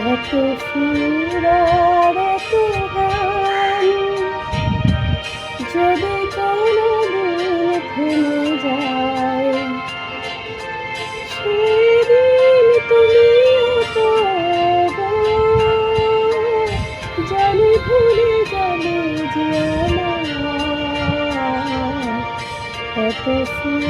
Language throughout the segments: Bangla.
এত সুন্দর গান যদি কোনো দিন থেমে যায়, সেদিন তুমি তো জানি ভুলে যাবে যে আমার। এত সুন্দর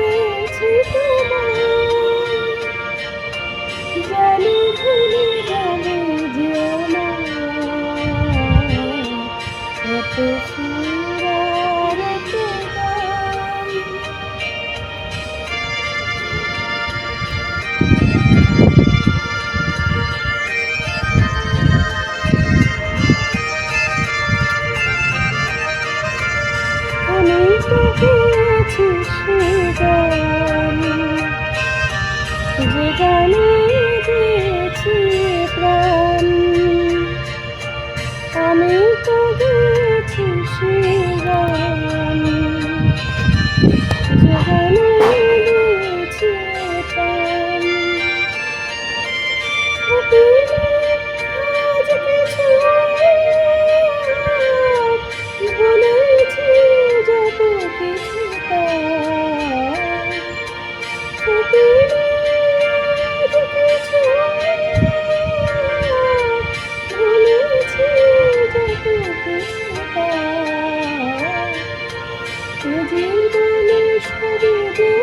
পেয়েছি তোমায় যে জীবনে সবে